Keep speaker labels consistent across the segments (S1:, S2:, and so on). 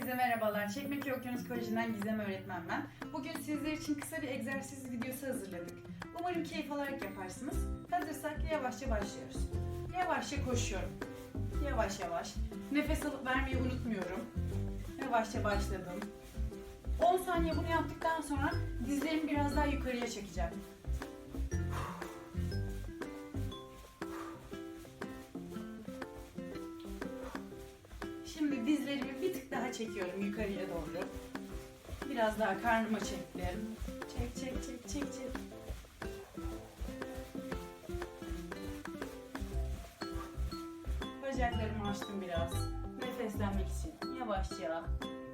S1: Herkese merhabalar. Çekmeköy Okyanus Koleji'nden Gizem öğretmen ben. Bugün sizler için kısa bir egzersiz videosu hazırladık. Umarım keyif alarak yaparsınız. Hazırsak yavaşça başlıyoruz. Yavaşça koşuyorum. Yavaş yavaş. Nefes alıp vermeyi unutmuyorum. Yavaşça başladım. 10 saniye bunu yaptıktan sonra dizlerimi biraz daha yukarıya çekeceğim. Çekiyorum yukarıya doğru. Biraz daha karnıma çektim. Çek çek çek çek çek. Bacaklarımı açtım biraz. Nefeslenmek için yavaşça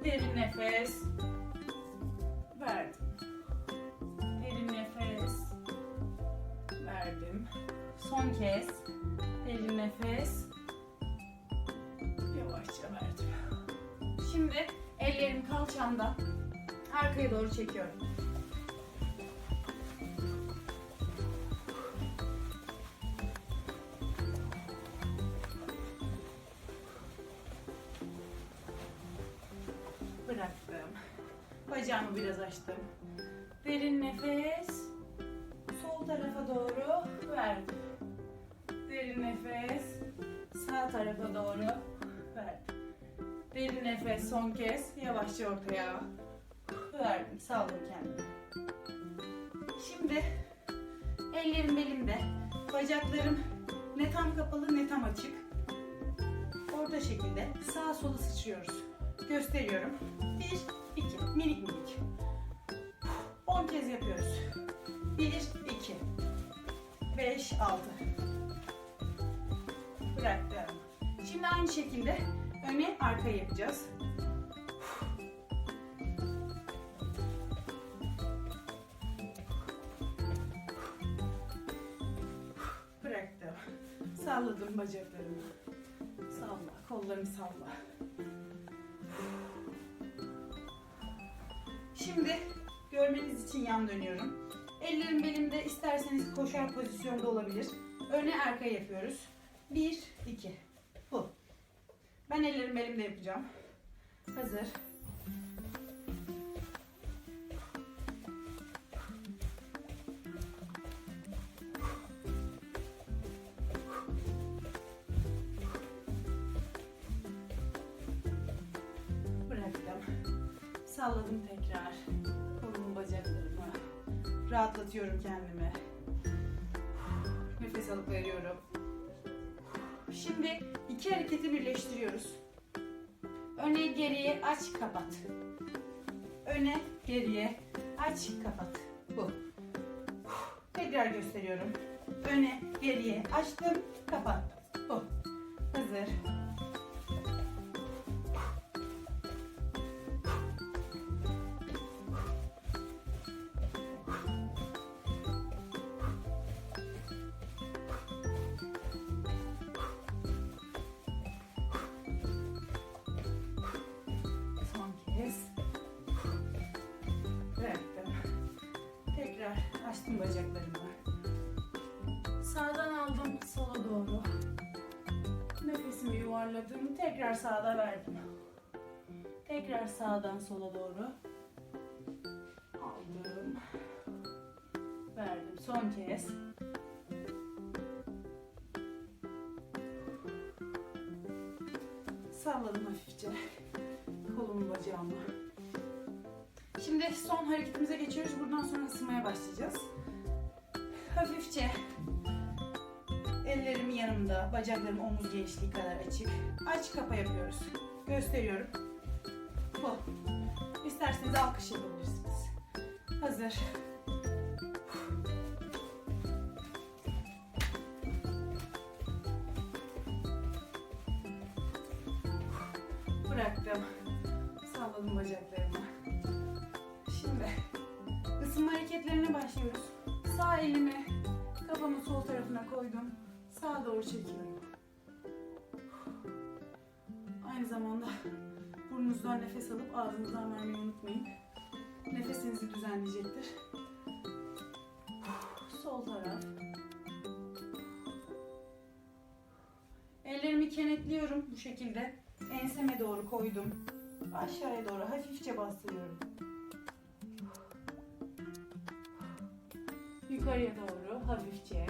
S1: derin nefes verdim. Derin nefes verdim. Son kez derin nefes ellerim kalçamda. Arkaya doğru çekiyorum. Bıraktım. Bacağımı biraz açtım. Derin nefes. Sol tarafa doğru verdim. Derin nefes. Sağ tarafa doğru. Derin nefes son kez. Yavaşça ortaya verdim. Saldım kendimi. Şimdi ellerim belimde. Bacaklarım ne tam kapalı ne tam açık. Orta şekilde sağa sola sıçrıyoruz. Gösteriyorum. Bir, iki. Minik minik. 10 kez yapıyoruz. 1, 2, 5, 6. Bıraktım. Şimdi aynı şekilde öne arkaya yapacağız. Bıraktım. Salladım bacaklarımı. Salla, kollarımı salla. Şimdi görmeniz için yan dönüyorum. Ellerim belimde isterseniz koşar pozisyonda olabilir. Öne arkaya yapıyoruz. 1, 2. Bu. Elimde yapacağım. Hazır. Salladım tekrar. Kolumu bacaklarımı. Rahatlatıyorum kendimi. Nefes alıp veriyorum. Şimdi iki hareketi birleştiriyoruz. Geriye aç kapat. Öne geriye aç kapat. Bu. Tekrar gösteriyorum. Öne geriye açtım kapattım. Bu. Hazır. Tekrar açtım bacaklarımı. Sağdan aldım sola doğru. Nefesimi yuvarladım. Tekrar sağda verdim. Tekrar sağdan sola doğru. Aldım. Verdim. Son kez. Salladım hafifçe kolumu bacağımı. Şimdi son hareketimize Buradan sonra ısınmaya başlayacağız. Hafifçe ellerim yanımda, bacaklarım omuz genişliği kadar açık. Aç kapa yapıyoruz. Gösteriyorum. Bu. İsterseniz alkış yapabilirsiniz. Hazır. Hareketlerine başlıyoruz. Sağ elimi kafamın sol tarafına koydum. Sağa doğru çekiyorum. Aynı zamanda burnunuzdan nefes alıp ağzınızdan vermeyi unutmayın. Nefesinizi düzenleyecektir. Sol taraf. Ellerimi kenetliyorum bu şekilde. Enseme doğru koydum. Aşağıya doğru hafifçe bastırıyorum. Yukarıya doğru hafifçe.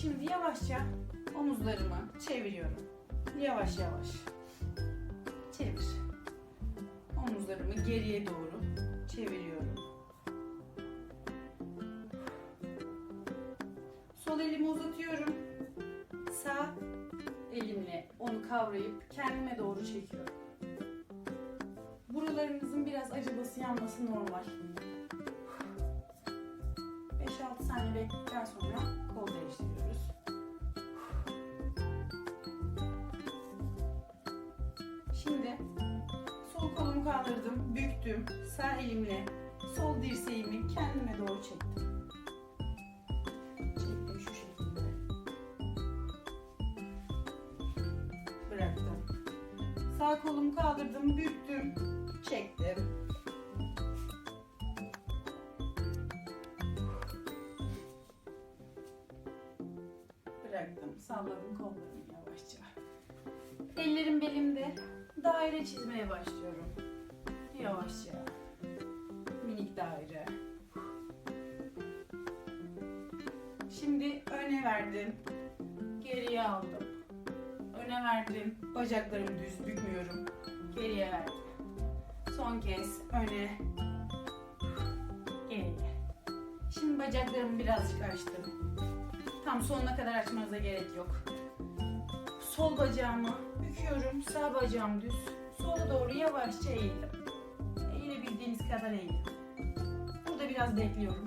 S1: Şimdi yavaşça omuzlarımı çeviriyorum. Yavaş yavaş. Çevir. Omuzlarımı geriye doğru çeviriyorum. Sol elimi uzatıyorum. Sağ elimle onu kavrayıp kendime doğru çekiyorum. Buralarınızın biraz acıması yanması normal. 5-6 saniye bekledikten sonra kol değiştiriyoruz. Şimdi sol kolumu kaldırdım, büktüm. Sağ elimle sol dirseğimi kendime doğru çektim. Sağ kolumu kaldırdım, büktüm, çektim. Bıraktım, salladım kollarımı yavaşça. Ellerim belimde. Daire çizmeye başlıyorum. Yavaşça. Minik daire. Şimdi öne verdim. Geriye aldım. Öne verdim. Bacaklarımı düz bükmüyorum. Geriye verdim. Son kez öne. Geriye. Şimdi bacaklarımı birazcık açtım. Tam sonuna kadar açmanıza gerek yok. Sol bacağımı büküyorum. Sağ bacağım düz. Sola doğru yavaşça eğildim. Eğilebildiğiniz kadar eğildim. Burada biraz bekliyorum.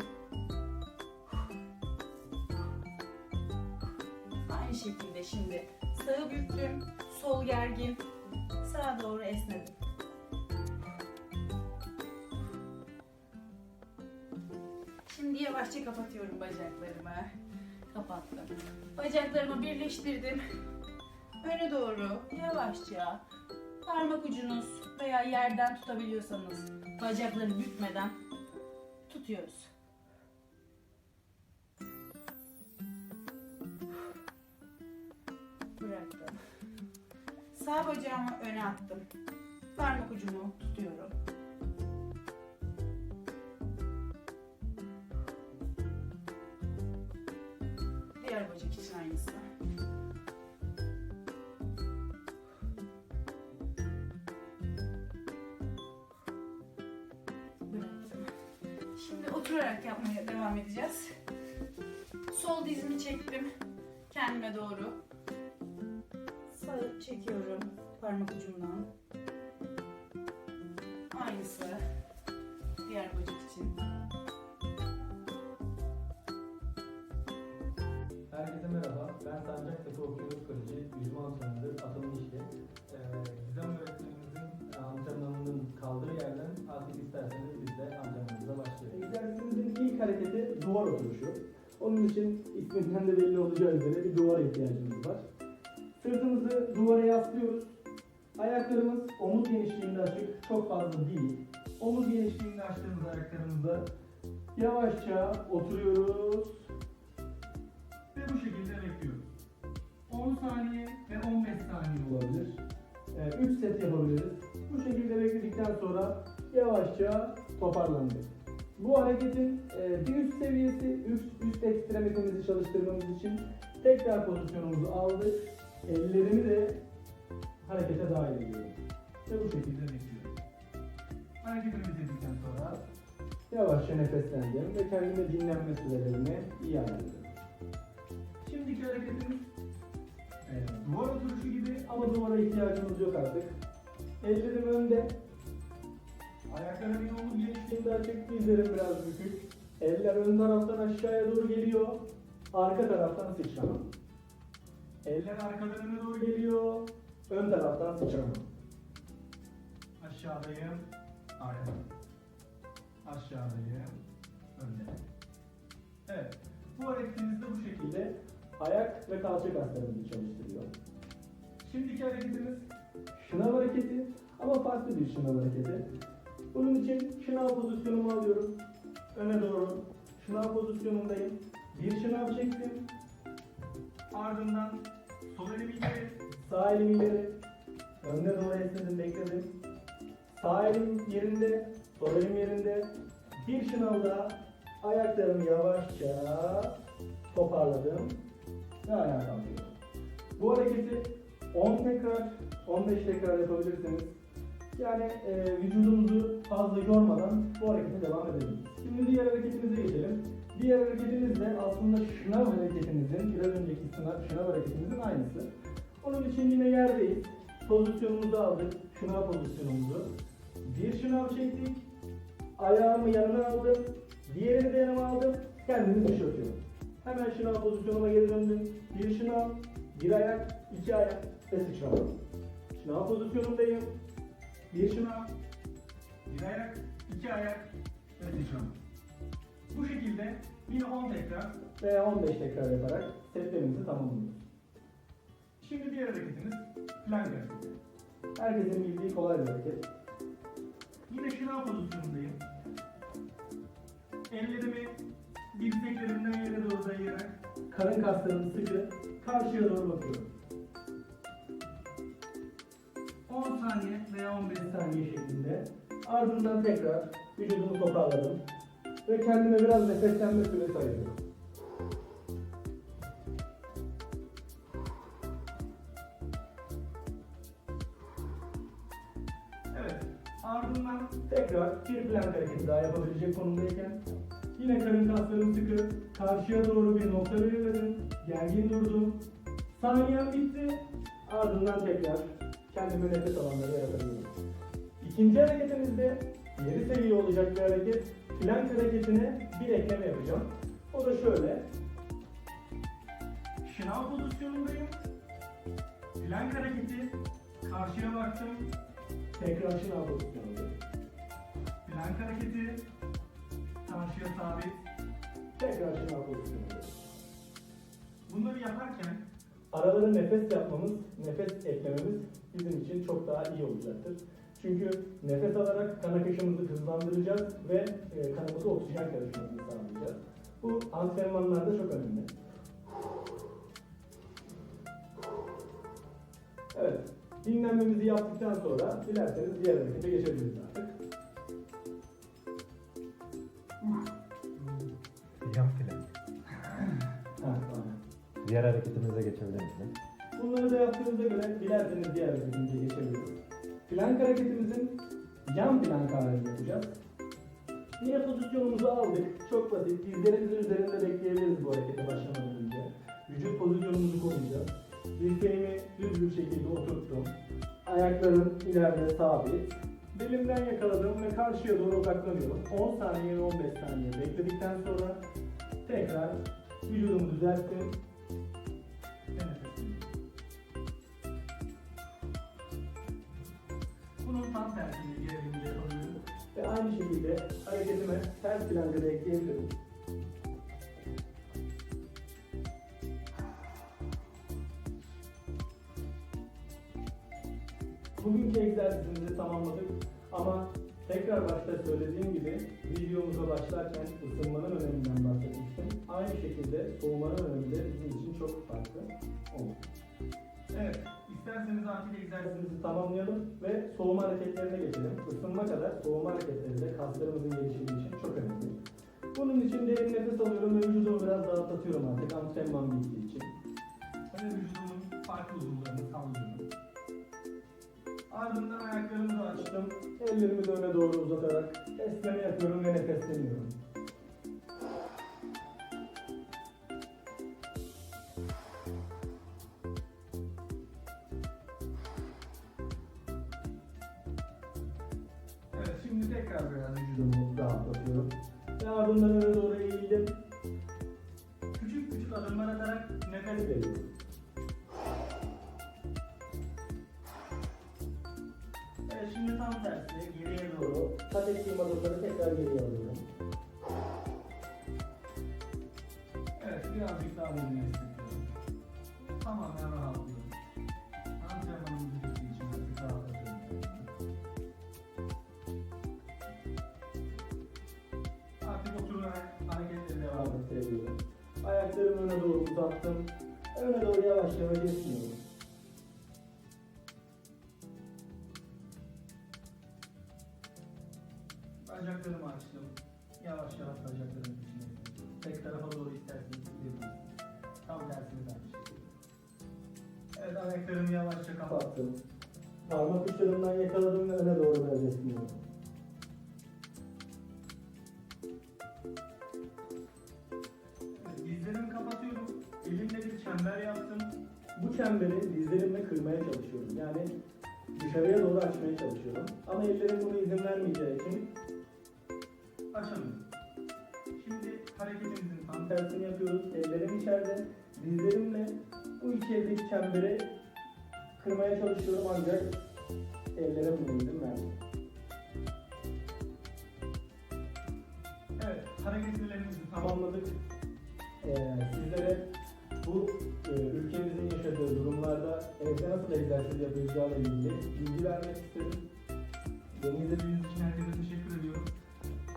S1: Aynı şekilde şimdi sağı büktüm. Sol gergin. Sağa doğru esnedim. Yavaşça kapatıyorum bacaklarımı. Kapattım. Bacaklarımı birleştirdim. Öne doğru yavaşça parmak ucunuz veya yerden tutabiliyorsanız bacakları bükmeden tutuyoruz. Bıraktım. Sağ bacağımı öne attım. Parmak ucumu tutuyorum. Diğer bacak için aynısı. Şimdi oturarak yapmaya devam edeceğiz. Sol dizimi çektim kendime doğru. Sağı çekiyorum parmak ucumdan. Aynısı diğer bacak için.
S2: Ben Sancaktepe Okyanus Koleji yüzme antrenörü Atıl Nişli. Ee, Gizem öğretmenimizin antrenmanının kaldığı yerden artık isterseniz biz de antrenmanımıza başlayalım.
S3: Egzersizimizin ilk hareketi duvar oturuşu. Onun için isminden de belli olacağı üzere bir duvara ihtiyacımız var. Sırtımızı duvara yaslıyoruz. Ayaklarımız omuz genişliğinde açık, çok fazla değil. Omuz genişliğinde açtığımız ayaklarımızla yavaşça oturuyoruz ve bu şekilde. 10 saniye ve 15 saniye olabilir. 3 set yapabiliriz. Bu şekilde bekledikten sonra yavaşça toparlandık. Bu hareketin e, bir üst seviyesi, üst, üst ekstremitemizi çalıştırmamız için tekrar pozisyonumuzu aldık. Ellerimi de harekete dahil ediyorum. Ve bu şekilde bekliyorum. Hareketimi bitirdikten sonra yavaşça nefesleneceğim ve kendime dinlenme sürelerimi iyi ayarlıyorum. Şimdiki hareketimiz duvar oturuşu gibi ama duvara ihtiyacımız yok artık. Ellerim önde, Ayaklarım yolun genişliğinde açık, dizlerim biraz bükük. Eller ön taraftan aşağıya doğru geliyor. Arka taraftan sıçrama. Eller arkalarına doğru geliyor. Ön taraftan sıçrama. Aşağıdayım, arkada. Aşağıdayım, önde. Evet, bu hareketimiz de bu şekilde ayak ve kalça kaslarımızı çalıştırıyor. Şimdiki hareketimiz şınav hareketi ama farklı bir şınav hareketi. Bunun için şınav pozisyonumu alıyorum. Öne doğru şınav pozisyonundayım. Bir şınav çektim. Ardından sol elimi ileri, Sağ elim ileri. Önüne doğru esnedim, bekledim. Sağ elim yerinde, sol elim yerinde. Bir şınavda ayaklarımı yavaşça toparladım ve ayağa kalkıyorum. Bu hareketi 10 tekrar, 15 tekrar yapabilirsiniz. Yani e, vücudumuzu fazla yormadan bu harekete devam edelim. Şimdi diğer hareketimize geçelim. Diğer hareketimiz de aslında şınav hareketimizin, biraz önceki sınav, şınav hareketimizin aynısı. Onun için yine yerdeyiz. Pozisyonumuzu aldık, şınav pozisyonumuzu. Bir şınav çektik, ayağımı yanına aldım, diğerini de yanıma aldım, kendimi dışarı atıyorum. Hemen şınav pozisyonuma geri döndüm. Bir şınav, bir ayak, iki ayak ve sıçrama. Şınav pozisyonundayım. Bir şınav, bir ayak, iki ayak ve sıçrama. Bu şekilde yine 10 tekrar veya 15 tekrar yaparak setlerimizi tamamlıyoruz. Şimdi diğer hareketimiz plank hareketi. Herkesin bildiği kolay bir hareket. Yine şınav pozisyonundayım. Ellerimi dirseklerimden dayayarak karın kaslarını sıkı karşıya doğru bakıyorum. 10 saniye veya 15 saniye şeklinde. Ardından tekrar vücudumu toparladım. Ve kendime biraz nefeslenme süresi ayırıyorum. Evet. Ardından tekrar bir plank hareketi daha yapabilecek konumdayken yine karın kaslarım sıkı. Karşıya doğru bir nokta belirledim. Gergin durdum. Saniyem bitti. Ardından tekrar kendime nefes alanları yaratabilirim. İkinci hareketimizde geri seviye olacak bir hareket. Plank hareketine bir ekleme yapacağım. O da şöyle. Şınav pozisyonundayım. Plank hareketi. Karşıya baktım. Tekrar şınav pozisyonundayım. Plank hareketi. Karşıya sabit. Tekrar şınav pozisyonundayım. Bunları yaparken aralara nefes yapmamız, nefes eklememiz bizim için çok daha iyi olacaktır. Çünkü nefes alarak kan akışımızı hızlandıracağız ve e, kanımıza oksijen karışmasını sağlayacağız. Bu antrenmanlarda çok önemli. Evet, dinlenmemizi yaptıktan sonra dilerseniz diğer harekete geçebiliriz artık.
S4: Diğer hareketimize geçebilir misin?
S3: Bunları da yaptığınıza göre dilerseniz diğer hareketimize geçebiliriz. Plank hareketimizin yan plank halini yapacağız. Yine pozisyonumuzu aldık. Çok basit. Dizlerimizin üzerinde bekleyebiliriz bu harekete başlamadan önce. Vücut pozisyonumuzu koruyacağız. Dirseğimi düz bir şekilde oturttum. Ayaklarım ileride sabit. Belimden yakaladım ve karşıya doğru odaklanıyorum. 10 saniye ve 15 saniye bekledikten sonra tekrar vücudumu düzelttim. Tam tersini diğer elimde yapabilirim. Ve aynı şekilde hareketime ters planga da ekleyebilirim. Bugünkü egzersizimizi tamamladık ama tekrar başta söylediğim gibi videomuza başlarken ısınmanın öneminden bahsetmiştim. Aynı şekilde soğumanın önemi de bizim için çok farklı oldu. Evet, isterseniz artık egzersizimizi tamamlayalım ve soğuma hareketlerine geçelim. Isınma kadar soğuma hareketleri de kaslarımızın gelişimi için çok önemli. Bunun için derin nefes alıyorum ve vücudumu biraz rahatlatıyorum artık antrenman bittiği için. Ve vücudumun farklı uzunlarını sallıyorum. Ardından ayaklarımı da açtım. Ellerimi de öne doğru uzatarak esneme yapıyorum ve nefesleniyorum. Rahatlatıyorum. Ve ardından öne doğru eğildim. Küçük küçük adımlar atarak nefes veriyorum. Evet şimdi tam tersi geriye doğru kat ettiğim adımları tekrar geriye alıyorum. Evet birazcık daha derinleştiriyorum. Tamamen Ayaklarımı öne doğru uzattım. Öne doğru yavaş yavaş esniyorum.
S2: Bacaklarımı açtım. Yavaş yavaş bacaklarımı düşünelim. Tek tarafa doğru isterseniz gidebilirsiniz. Tam tersini ben Evet ayaklarımı yavaşça kapattım.
S3: Parmak uçlarımdan yakaladım ve öne doğru biraz esniyorum.
S2: Çember yaptım.
S3: Bu çemberi dizlerimle kırmaya çalışıyorum. Yani dışarıya doğru açmaya çalışıyorum. Ama ellerim buna izin vermeyeceği için
S2: Açamıyorum. Şimdi hareketimizin
S3: tam tersini yapıyoruz. Ellerim içeride. Dizlerimle bu içerideki çemberi kırmaya çalışıyorum ancak ellerim buna izin vermiyor.
S2: Evet, hareketlerimizi tamam.
S3: tamamladık. Ee, sizlere bu e, ülkemizin yaşadığı durumlarda evde nasıl egzersiz yapılacağıyla ilgili bilgi vermek istedim. Beni izlediğiniz için herkese teşekkür ediyorum.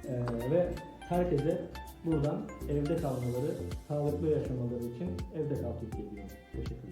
S3: Ee, ve herkese buradan evde kalmaları, sağlıklı yaşamaları için evde kal Türkiye diyorum. Teşekkür